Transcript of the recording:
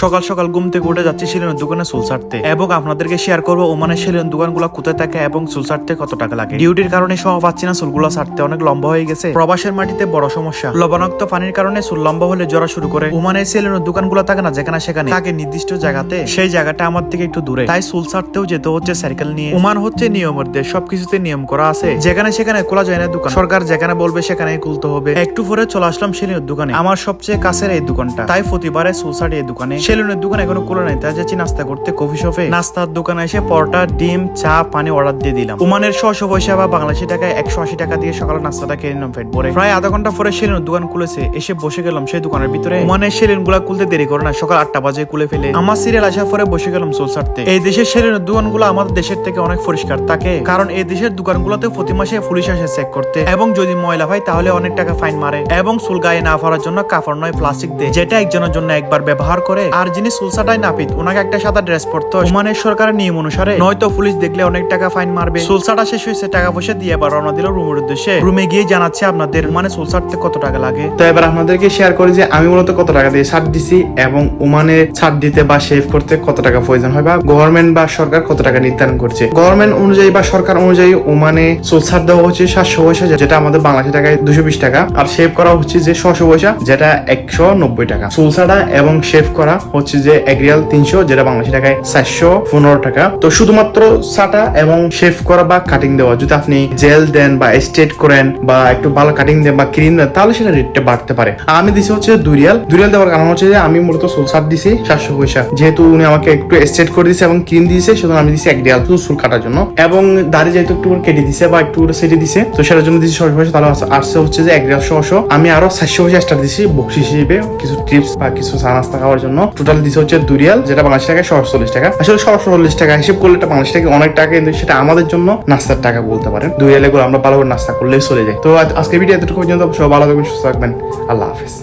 সকাল সকাল ঘুম থেকে উঠে যাচ্ছি সেলিনের দোকানে চুল ছাড়তে। এবং আপনাদেরকে শেয়ার করব, ওমানের সেলিন দোকানগুলো কোথায় থাকে এবং চুল ছাড়তে কত টাকা লাগে। ডিউটির কারণে সময় পাচ্ছি না চুলগুলো, ছাড়তে অনেক লম্বা হয়ে গেছে। প্রবাসের মাটিতে বড় সমস্যা। লবণাক্ত পানির কারণে চুল লম্বা হলে জড়া শুরু করে। ওমানের সেলিনের দোকানগুলো থাকে না যেখানে সেখানে। থাকে নির্দিষ্ট জায়গাতে। সেই জায়গাটা আমার থেকে একটু দূরে। তাই চুল ছাড়তেও যেতে হচ্ছে সাইকেল নিয়ে। ওমান হচ্ছে নিয়মের দেশ, সবকিছুতে নিয়ম করা আছে। যেখানে সেখানে খোলা যায় না দোকান। সরকার যেখানে বলবে সেখানে খুলতে হবে। একটু পরে চলে আসলাম সেলিনের দোকানে। আমার সবচেয়ে কাছের এই দোকানটা। তাই প্রতিবারে সুলসাটি এই দোকানে। সেলুনের দোকান এখনও খোলা নাই, তাই যাচ্ছি নাস্তা করতে। কফি শপে নাস্তার দোকানে এসে পরোটা, ডিম, চা, পানি অর্ডার দিয়ে দিলাম। ওমানের ছশো পয়সা বা বাংলাদেশি টাকায় একশো আশি টাকা দিয়ে সকালে নাস্তাটা কিনে নিলাম পেট ভরে। প্রায় আধা ঘণ্টা পরে সেলুনের দোকান খুলেছে, এসে বসে গেলাম সেই দোকানের ভিতরে। ওমানের সেলুনগুলা খুলতে দেরি করে না, সকাল আটটা বাজে খুলে ফেলে। আমার সিরিয়াল আসার পরে বসে গেলাম চুল ছাড়তে। এই দেশের সেলুনের দোকানগুলো আমাদের দেশের থেকে অনেক পরিষ্কার থাকে, কারণ এই দেশের দোকান দোকানগুলোতে প্রতি মাসে পুলিশ আসে চেক করতে। এবং যদি ময়লা হয়, তাহলে অনেক টাকা ফাইন মারে। এবং চুল গায়ে না ফরার জন্য কাপড় নয় প্লাস্টিক দেয়, যেটা একজনের জন্য একবার ব্যবহার করে। আর যিনি সুলসাটাই নাপিত ওনাকে একটা সাদা ড্রেস পরতে। ওমানের সরকারের নিয়ম অনুসারে নয়তো পুলিশ দেখলে অনেক টাকা ফাইন মারবে। সুলসাটা শেষ হয়েছে, টাকা পয়সা দিয়ে এবার রওনা দিল রুমের উদ্দেশ্যে। রুমে গিয়ে জানাচ্ছে আপনাদের মানে সুলসাটতে কত টাকা লাগে? তো এবার আপনাদেরকে শেয়ার করি যে আমি মূলত কত টাকা দিয়ে ছাড় দিছি এবং ওমানে ছাড় দিতে বা সেভ করতে কত টাকা প্রয়োজন হয় বা গভর্নমেন্ট বা সরকার কত টাকা নির্ধারণ করছে। গভর্নমেন্ট অনুযায়ী বা সরকার অনুযায়ী ওমানে ছাড় দেওয়া হচ্ছে সাতশো পয়সা, যেটা আমাদের বাংলাদেশি টাকায় দুশো বিশ টাকা। আর সেভ করা হচ্ছে যে ছশো পয়সা, যেটা একশো নব্বই টাকা। সুলসাটা এবং সেভ করা হচ্ছে যে এগ্রিয়াল তিনশো, যেটা বাংলাদেশি টাকায় চারশো পনেরো টাকা। তো শুধুমাত্র ছাটা এবং শেভ করা বা কাটিং দেওয়া, যদি আপনি জেল দেন বা স্ট্রেট করেন বা একটু ভালো কাটিং দেন বা ক্রিম দেন, তাহলে সেটা রেটটা বাড়তে পারে। আমি দিছি হচ্ছে দুই রিয়াল। দেওয়ার কারণ হচ্ছে যে আমি মূলত চুল ছাট দিছি, সাতশো পয়সা। যেহেতু উনি আমাকে একটু স্ট্রেট করে দিয়েছে এবং ক্রিম দিয়েছে সেজন্য আমি দিছি এক রিয়াল শুধু কাটার জন্য। এবং দাড়ি যেহেতু একটু কেটে দিছে বা একটু সেটে দিছে, তো সেটার জন্য দিছি ছশো পয়সা, তাহলে আসছে হচ্ছে যে এক রিয়াল ছশো আমি আরও চারশো পয়সা এক্সট্রা দিছি, বকশিস হিসেবে কিছু টিপস বা কিছু চা নাস্তা খাওয়ার জন্য। টোটাল দিচ্ছে হচ্ছে দুরিয়াল যেটা বাংলাদেশ টাকায় ছশো চল্লিশ টাকা। আসলে ছশো চল্লিশ টাকা হিসেব করলে এটা বাংলাদেশ টাকা অনেক টাকা, কিন্তু সেটা আমাদের জন্য নাস্তার টাকা বলতে পারেন। দুই রিয়ালে করে আমরা ভালো করে নাস্তা করলে চলে যাই তো আজকে ভিডিও এতটুকু পর্যন্ত সব ভালো থাকবেন, সুস্থ থাকবেন। আল্লাহ হাফিজ।